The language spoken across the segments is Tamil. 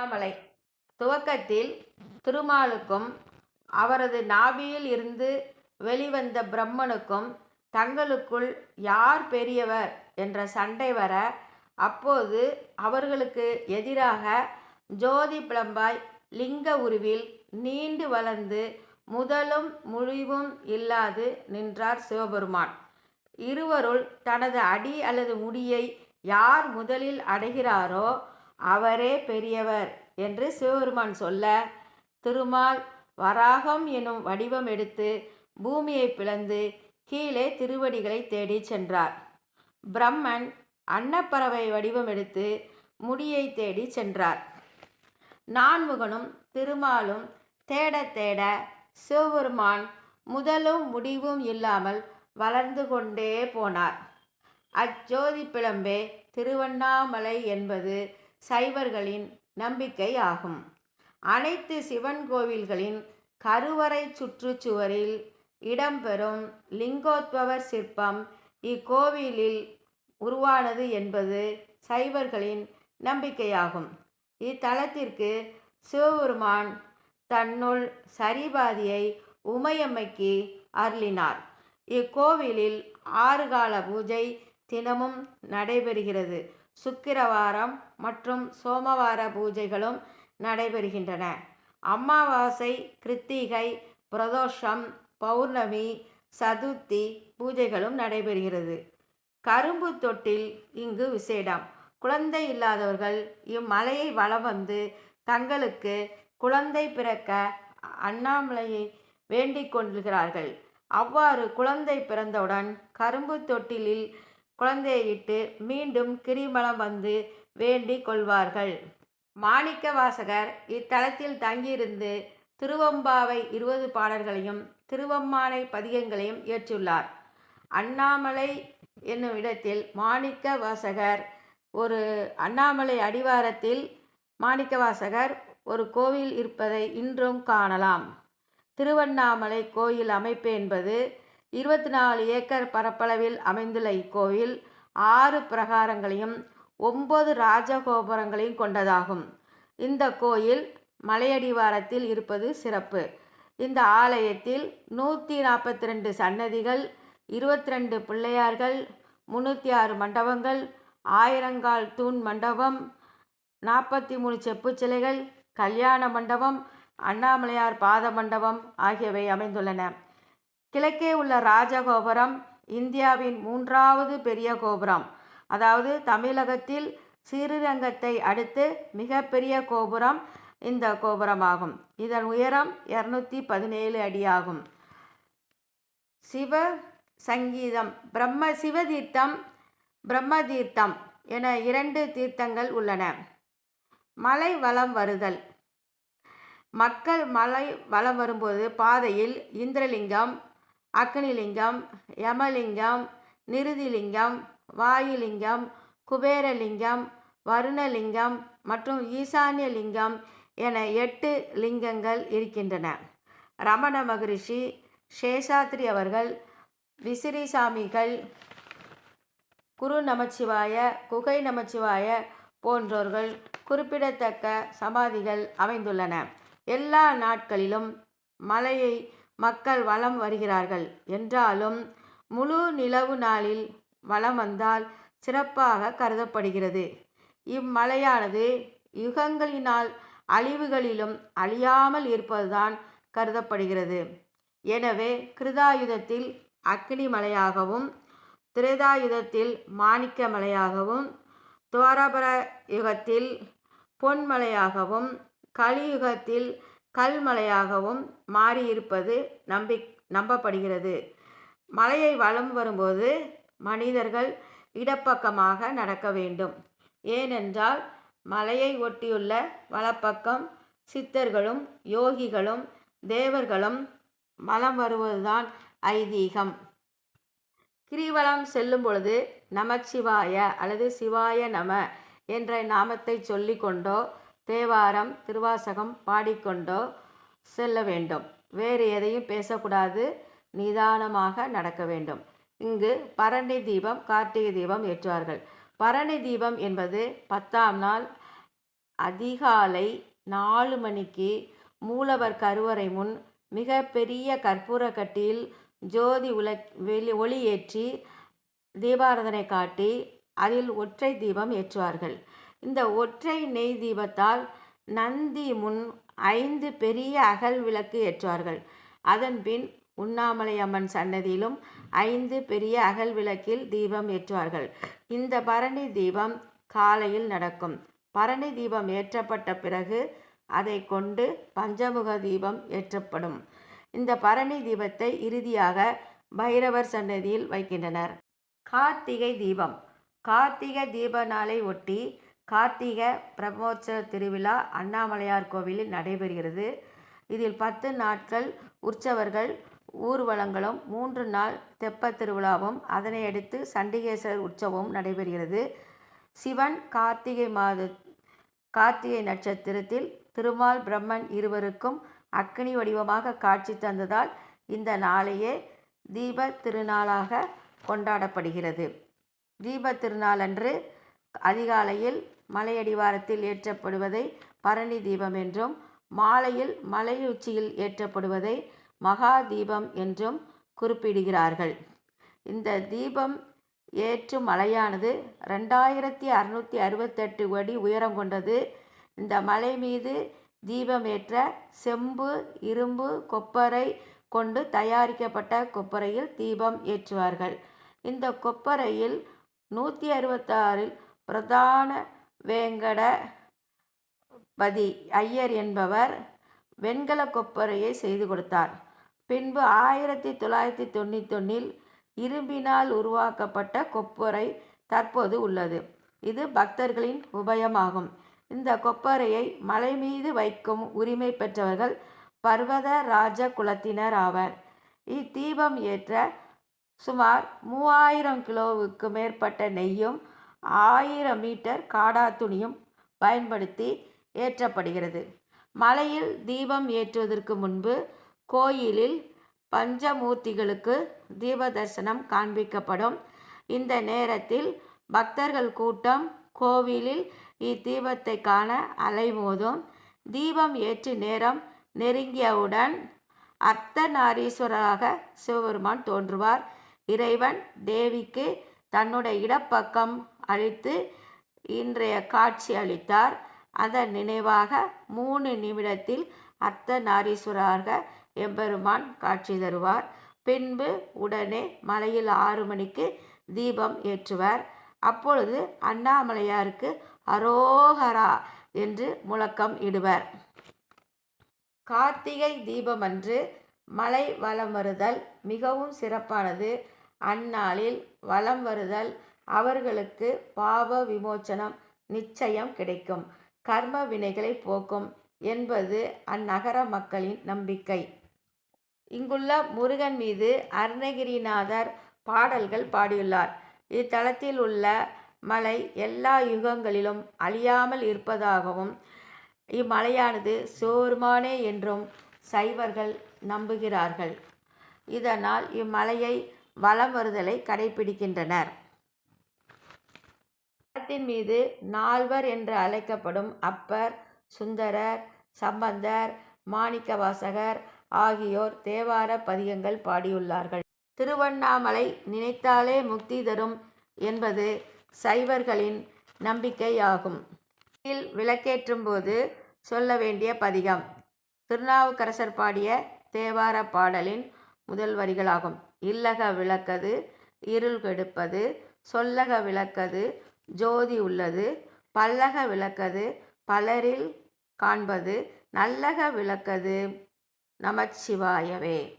திருவண்ணாமலை. துவக்கத்தில் திருமாலுக்கும் அவரது நாபியில் இருந்து வெளிவந்த பிரம்மனுக்கும் தங்களுக்குள் யார் பெரியவர் என்ற சண்டை வர அப்போது அவர்களுக்கு எதிராக ஜோதி பிளம்பாய் லிங்க உருவில் நீண்டு வளர்ந்து முதலும் முடிவும் இல்லாது நின்றார் சிவபெருமான். இருவருள் தனது அடி அல்லது முடியை யார் முதலில் அடைகிறாரோ அவரே பெரியவர் என்று சிவபெருமான் சொல்ல திருமால் வராகம் எனும் வடிவம் எடுத்து பூமியை பிளந்து கீழே திருவடிகளை தேடி சென்றார். பிரம்மன் அன்னப்பறவை வடிவம் எடுத்து முடியை தேடி சென்றார். நான்முகனும் திருமாலும் தேட தேட சிவபெருமான் முதலும் முடிவும் இல்லாமல் வளர்ந்து கொண்டே போனார். அச்சோதி பிளம்பே திருவண்ணாமலை என்பது சைவர்களின் நம்பிக்கை ஆகும் அனைத்து சிவன் கோவில்களின் கருவறை சுற்றுச்சுவரில் இடம்பெறும் லிங்கோத்பவர் சிற்பம் இக்கோவிலில் உருவானது என்பது சைவர்களின் நம்பிக்கையாகும். இத்தலத்திற்கு சிவபெருமான் தன்னுள் சரிபாதியை உமையம்மைக்கு அருளினார். இக்கோவிலில் ஆறு கால பூஜை தினமும் நடைபெறுகிறது. சுக்கிரவாரம் மற்றும் சோமவார பூஜைகளும் நடைபெறுகின்றன. அமாவாசை கிருத்திகை பிரதோஷம் பௌர்ணமி சதுர்த்தி பூஜைகளும் நடைபெறுகிறது. கரும்பு தொட்டில் இங்கு விசேடம். குழந்தை இல்லாதவர்கள் இம்மலையை வளம் வந்து தங்களுக்கு குழந்தை பிறக்க அண்ணாமலையை வேண்டிக் கொள்கிறார்கள். அவ்வாறு குழந்தை பிறந்தவுடன் கரும்பு தொட்டிலில் குழந்தையை இட்டு மீண்டும் கிரிமலம் வந்து வேண்டி கொள்வார்கள். மாணிக்க வாசகர் இத்தலத்தில் தங்கியிருந்து திருவம்பாவை இருபது பாடல்களையும் திருவம்மானை பதிகங்களையும் இயற்றியுள்ளார். அண்ணாமலை என்னும் இடத்தில் மாணிக்க வாசகர் ஒரு அண்ணாமலை அடிவாரத்தில் மாணிக்க வாசகர் ஒரு கோவில் இருப்பதை இன்றும் காணலாம். திருவண்ணாமலை கோயில் அமைப்பு என்பது இருபத்தி நாலு ஏக்கர் பரப்பளவில் அமைந்துள்ள இக்கோவில் ஆறு பிரகாரங்களையும் ஒன்பது ராஜகோபுரங்களையும் கொண்டதாகும். இந்த கோயில் மலையடிவாரத்தில் இருப்பது சிறப்பு. இந்த ஆலயத்தில் நூற்றி நாற்பத்தி ரெண்டு சன்னதிகள் இருபத்தி ரெண்டு பிள்ளையார்கள் முந்நூற்றி ஆறு மண்டபங்கள் ஆயிரங்கால் தூண் மண்டபம் நாற்பத்தி மூணு செப்பு சிலைகள் கல்யாண மண்டபம் அண்ணாமலையார் பாத மண்டபம் ஆகியவை அமைந்துள்ளன. கிழக்கே உள்ள ராஜகோபுரம் இந்தியாவின் மூன்றாவது பெரிய கோபுரம். அதாவது தமிழகத்தில் ஸ்ரீரங்கத்தை அடுத்து மிகப்பெரிய கோபுரம் இந்த கோபுரமாகும். இதன் உயரம் இரநூத்தி பதினேழு அடியாகும். சிவ சங்கீதம் பிரம்ம சிவதீர்த்தம் பிரம்ம தீர்த்தம் என இரண்டு தீர்த்தங்கள் உள்ளன. மலை வளம் வருதல். மக்கள் மலை வளம் வரும்போது பாதையில் இந்திரலிங்கம் அக்னிலிங்கம் யமலிங்கம் நிருதிலிங்கம் வாயுலிங்கம் குபேரலிங்கம் வருணலிங்கம் மற்றும் ஈசானிய லிங்கம் என எட்டு லிங்கங்கள் இருக்கின்றன. ரமண மகரிஷி சேஷாத்ரி அவர்கள் விசிறி சாமிகள் குரு நமச்சிவாய குகை நமச்சிவாய போன்றோர்கள் குறிப்பிடத்தக்க சமாதிகள் அமைந்துள்ளன. எல்லா நாட்களிலும் மலையை மக்கள் வலம் வருகிறார்கள். என்றாலும் முழு நிலவு நாளில் வலம் வந்தால் சிறப்பாக கருதப்படுகிறது. இம்மலையானது யுகங்களினால் அழிவுகளிலும் அழியாமல் இருப்பதுதான் கருதப்படுகிறது. எனவே கிருதாயுதத்தில் அக்னி மலையாகவும் திரேதாயுதத்தில் மாணிக்க மலையாகவும் துவாரபர யுகத்தில் பொன்மலையாகவும் கலியுகத்தில் கல்மலையாகவும் மாறியிருப்பது நம்பி நம்பப்படுகிறது. மலையை வலம் வரும்போது மனிதர்கள் இடப்பக்கமாக நடக்க வேண்டும். ஏனென்றால் மலையை ஒட்டியுள்ள வலப்பக்கம் சித்தர்களும் யோகிகளும் தேவர்களும் வலம் வருவதுதான் ஐதீகம். கிரிவலம் செல்லும் பொழுது நமச்சிவாய அல்லது சிவாய நம என்ற நாமத்தை சொல்லிக்கொண்டோ தேவாரம் திருவாசகம் பாடிக்கொண்டோ செல்ல வேண்டும். வேறு எதையும் பேசக்கூடாது. நிதானமாக நடக்க வேண்டும். இங்கு பரணி தீபம் கார்த்திகை தீபம் ஏற்றுவார்கள். பரணி தீபம் என்பது பத்தாம் நாள் அதிகாலை நாலு மணிக்கு மூலவர் கருவறை முன் மிக பெரிய கற்பூர கட்டியில் ஜோதி உல வெளி ஒளியேற்றி தீபாராதனை காட்டி அதில் ஒற்றை தீபம் ஏற்றுவார்கள். இந்த ஒற்றை நெய் தீபத்தால் நந்தி முன் ஐந்து பெரிய அகல் விளக்கு ஏற்றுவார்கள். அதன்பின் உண்ணாமலை அம்மன் சன்னதியிலும் ஐந்து பெரிய அகல் விளக்கில் தீபம் ஏற்றுவார்கள். இந்த பரணி தீபம் காலையில் நடக்கும். பரணி தீபம் ஏற்றப்பட்ட பிறகு அதை கொண்டு பஞ்சமுக தீபம் ஏற்றப்படும். இந்த பரணி தீபத்தை இறுதியாக பைரவர் சன்னதியில் வைக்கின்றனர். கார்த்திகை தீபம். கார்த்திகை தீப நாளை ஒட்டி கார்த்திக பிரம்மோற்சவ திருவிழா அண்ணாமலையார் கோவிலில் நடைபெறுகிறது. இதில் பத்து நாட்கள் உற்சவர்கள் ஊர்வலங்களும் மூன்று நாள் தெப்ப திருவிழாவும் அதனை அடுத்து சண்டிகேஸ்வரர் உற்சவமும் நடைபெறுகிறது. சிவன் கார்த்திகை மாத கார்த்திகை நட்சத்திரத்தில் திருமால் பிரம்மன் இருவருக்கும் அக்னி வடிவமாக காட்சி தந்ததால் இந்த நாளையே தீப திருநாளாக கொண்டாடப்படுகிறது. தீப திருநாளன்று அதிகாலையில் மலையடிவாரத்தில் ஏற்றப்படுவதை பரணி தீபம் என்றும் மாலையில் மலையுச்சியில் ஏற்றப்படுவதை மகா தீபம் என்றும் குறிப்பிடுகிறார்கள். இந்த தீபம் ஏற்றும் மலையானது ரெண்டாயிரத்தி அறுநூற்றி அறுபத்தெட்டு அடி உயரம் கொண்டது. இந்த மலை மீது தீபம் ஏற்ற செம்பு இரும்பு கொப்பரை கொண்டு தயாரிக்கப்பட்ட கொப்பரையில் தீபம் ஏற்றுவார்கள். இந்த கொப்பரையில் நூற்றி அறுபத்தாறில் பிரதான வேங்கட பதி. ஐயர் என்பவர் வெண்கல கொப்பரையை செய்து கொடுத்தார். பின்பு ஆயிரத்தி தொள்ளாயிரத்தி தொண்ணூத்தொன்னில் இரும்பினால் உருவாக்கப்பட்ட கொப்பரை தற்போது உள்ளது. இது பக்தர்களின் உபயமாகும். இந்த கொப்பரையை மலை மீது வைக்கும் உரிமை பெற்றவர்கள் பர்வத ராஜ குலத்தினர் ஆவர். இத்தீபம் ஏற்ற சுமார் மூவாயிரம் கிலோவுக்கு மேற்பட்ட நெய்யும் ஆயிரம் மீட்டர் காடா துணியும் பயன்படுத்தி ஏற்றப்படுகிறது. மலையில் தீபம் ஏற்றுவதற்கு முன்பு கோயிலில் பஞ்சமூர்த்திகளுக்கு தீப தரிசனம் காண்பிக்கப்படும். இந்த நேரத்தில் பக்தர்கள் கூட்டம் கோவிலில் இத்தீபத்தை காண அலைமோதும். தீபம் ஏற்று நேரம் நெருங்கியவுடன் அர்த்தநாரீஸ்வரராக சிவபெருமான் தோன்றுவார். இறைவன் தேவிக்கு தன்னுடைய இடப்பக்கம் அளித்து இன்றைய காட்சி அளித்தார். அதன் நினைவாக மூணு நிமிடத்தில் அர்த்தநாரீஸ்வரராக எம்பெருமான் காட்சி தருவார். பின்பு உடனே மலையில் ஆறு மணிக்கு தீபம் ஏற்றுவார். அப்பொழுது அண்ணாமலையாருக்கு அரோகரா என்று முழக்கம் இடுவர். கார்த்திகை தீபம் அன்று மலை வலம் வருதல் மிகவும் சிறப்பானது. அந்நாளில் வலம் வருதல் அவர்களுக்கு பாவ விமோச்சனம் நிச்சயம் கிடைக்கும். கர்ம வினைகளை போக்கும் என்பது அந்நகர மக்களின் நம்பிக்கை. இங்குள்ள முருகன் மீது அருணகிரிநாதர் பாடல்கள் பாடியுள்ளார். இத்தலத்தில் உள்ள மலை எல்லா யுகங்களிலும் அழியாமல் இருப்பதாகவும் இம்மலையானது சோர்மானே என்றும் சைவர்கள் நம்புகிறார்கள். இதனால் இம்மலையை வலம் வருதலை கடைபிடிக்கின்றனர். தலத்தின் மீது நால்வர் என்று அழைக்கப்படும் அப்பர் சுந்தரர் சம்பந்தர் மாணிக்கவாசகர் ஆகியோர் தேவார பதிகங்கள் பாடியுள்ளார்கள். திருவண்ணாமலை நினைத்தாலே முக்தி தரும் என்பது சைவர்களின் நம்பிக்கையாகும். கீழ் விளக்கேற்றும் போது சொல்ல வேண்டிய பதிகம் திருநாவுக்கரசர் பாடிய தேவார பாடலின் முதல் வரிகளாகும். இல்லக விளக்கது இருள் கெடுப்பது சொல்லக விளக்கது ஜோதி உள்ளது. பல்லக விளக்கது. பலரில் காண்பது. நல்லக விளக்கது. நமச்சிவாயவே.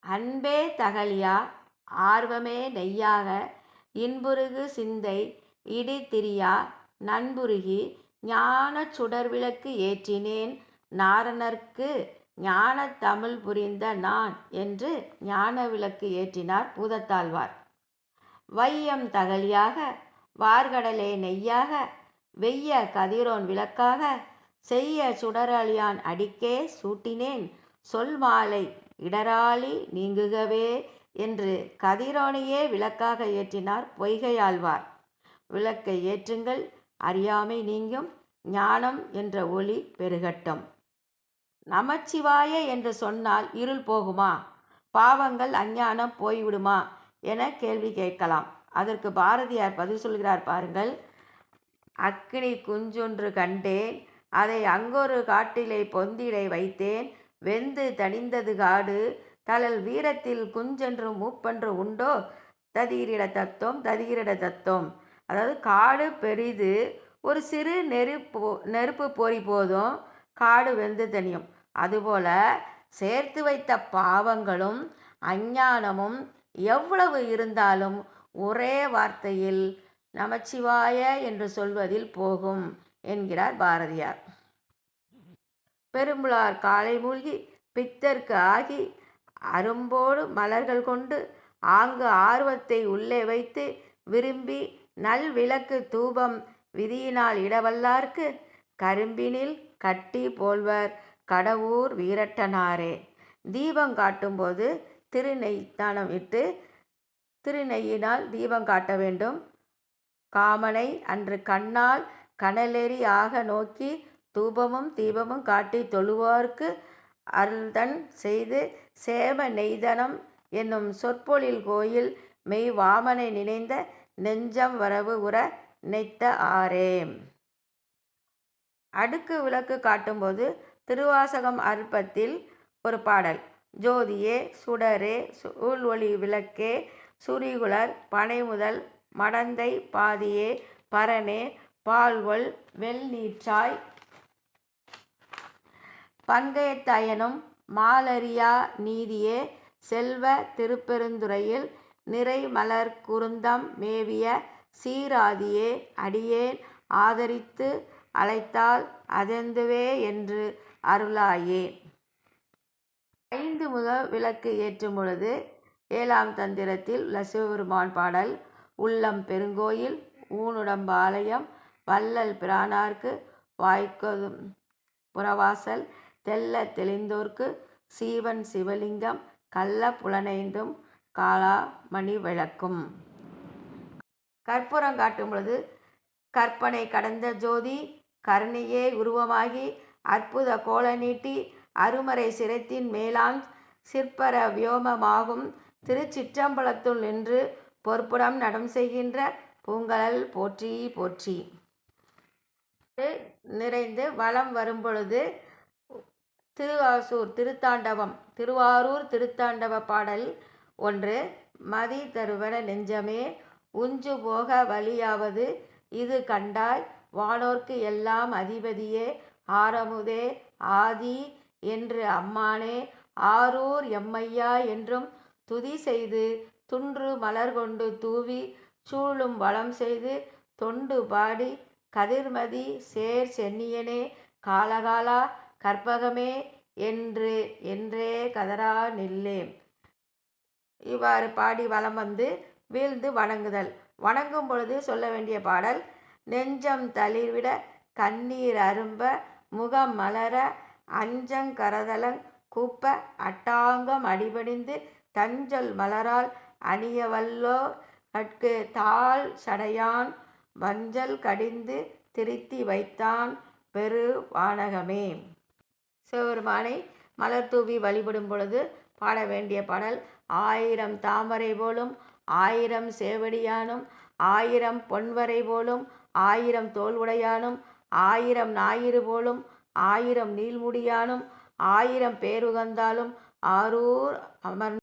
அன்பே தகலியா ஆர்வமே நெய்யாக. இன்புருகு சிந்தை. இடி திரியா நண்புருகி. ஞான சுடர்விளக்கு ஏற்றினேன். நாரணர்க்கு ஞான தமிழ் புரிந்த நான் என்று ஞான விளக்கு ஏற்றினார் பூதத்தாழ்வார். வையம் தகலியாக வார்கடலே நெய்யாக வெய்ய கதிரோன் விளக்காக செய்ய சுடரழியான் அடிக்கே சூட்டினேன் சொல் மாலை இடராளி நீங்குகவே என்று கதிரோனையே விளக்காக ஏற்றினார் பொய்கையாழ்வார். விளக்கை ஏற்றுங்கள் அறியாமை நீங்கும் ஞானம் என்ற ஒளி பெருகட்டும். நமச்சிவாய என்று சொன்னால் இருள் போகுமா? பாவங்கள் அஞ்ஞானம் போய்விடுமா? என கேள்வி கேட்கலாம். அதற்கு பாரதியார் பதில் சொல்கிறார் பாருங்கள். அக்கினி குஞ்சொன்று கண்டேன். அதை அங்கொரு காட்டிலே பொந்திடை வைத்தேன். வெந்து தணிந்தது காடு. தலல் வீரத்தில் குஞ்சென்று மூப்பென்று உண்டோ? ததிகிரிட தத்துவம் ததிகிரிட தத்துவம் அதாவது காடு பெரிது. ஒரு சிறு நெருப்பு நெருப்பு பொறி போதும். காடு வெந்து தனியும் அதுபோல சேர்த்து வைத்த பாவங்களும் அஞ்ஞானமும் எவ்வளவு இருந்தாலும் ஒரே வார்த்தையில் நமச்சிவாய என்று சொல்வதில் போகும் என்கிறார் பாரதியார். பெரும்புலார் காலை மூழ்கி பித்தர்க்கு ஆகி அரும்போடு மலர்கள் கொண்டு ஆங்கு ஆர்வத்தை உள்ளே வைத்து விரும்பி நல் விளக்கு தூபம் விதியினால் இடவல்லார்க்கு கரும்பினில் கட்டி போல்வர் கடவுர் வீரட்டனாரே. தீபம் காட்டும்போது திருநெய்த்தானம் இட்டு திருநெய்யினால் தீபம் காட்ட வேண்டும். காமனை அன்று கண்ணால் கனலெறி ஆக நோக்கி தூபமும் தீபமும் காட்டி தொழுவார்க்கு அருள்தன் செய்து சேம நெய்தனம் என்னும் சொற்பொழில் கோயில் மெய் வாமனை நினைந்த நெஞ்சம் வரவு உற நினைத்த ஆரே அடுக்கு விளக்கு காட்டும்போது திருவாசகம் அற்பத்தில் ஒரு பாடல். ஜோதியே சுடரே சூழ் ஒளி விளக்கே சுரிகுலர் பனைமுதல் மடந்தை பாதியே பரனே பால்வொல் வெள்நீற்றாய் பங்கயத்தயனும் மாலரியா நீதியே செல்வ திருப்பெருந்துறையில் நிறை மலர் குருந்தம் மேவிய சீராதியே அடியேன் ஆதரித்து அழைத்தால் அதெந்துவே என்று அருளாயே. ஐந்து முக விளக்கு ஏற்றும் பொழுது ஏழாம் தந்திரத்தில் உள்ள பாடல் உள்ளம் பெருங்கோயில் ஊனுடம்பு ஆலயம் வள்ளல் பிரானார்க்கு வாய்க்கதும் புறவாசல் தெல்ல தெளிந்தோர்க்கு சீவன் சிவலிங்கம் கள்ள புலனைந்தும் காலாமணி விளக்கும். கற்பூரம் காட்டும் பொழுது கற்பனை கடந்த ஜோதி கருணையே உருவமாகி அற்புத கோல நீட்டி அருமறை சிரத்தின் மேலான் சிற்பர வியோமமாகும் திருச்சிற்றம்பலத்துள் நின்று பொற்புடம் நடம் செய்கின்ற பூங்கலல் போற்றி போற்றி. நிறைந்து வலம் வரும்பொழுது திருவாசூர் திருத்தாண்டவம் திருவாரூர் திருத்தாண்டவ பாடல் ஒன்று மதி தருவன நெஞ்சமே உஞ்சு போக வழியாவது இது கண்டாய் வானோர்க்கு எல்லாம் அதிபதியே ஆரமுதே ஆதி என்று அம்மானே ஆரூர் எம்மையா என்றும் துதி செய்து துன்று மலர் கொண்டு தூவி சூழும் வளம் செய்து தொண்டு பாடி கதிர்மதி சேர் சென்னியனே காலகாலா கற்பகமே என்று என்றே கதரா நில்லேம். இவ்வாறு பாடி வலம் வந்து வீழ்ந்து வணங்குதல். வணங்கும் பொழுது சொல்ல வேண்டிய பாடல் நெஞ்சம் தளிர்விட கண்ணீர் அரும்ப முகம் மலர அஞ்சங்கரதலங் கூப்ப அட்டாங்கம் அடிபணிந்து தஞ்சல் மலரால் அணியவல்லோ நட்கு தாழ் சடையான் வஞ்சல் கடிந்து திருத்தி வைத்தான் பெரு வானகமே. சிவபெருமானை மலர் தூவி வழிபடும் பொழுது பாட வேண்டிய பாடல் ஆயிரம் தாமரை போலும் ஆயிரம் சேவடியானும் ஆயிரம் பொன்வரை போலும் ஆயிரம் தோல் உடையானும் ஆயிரம் ஞாயிறு போலும் ஆயிரம் நீள்முடியானும் ஆயிரம் பேருகந்தாலும் ஆரூர் அமர்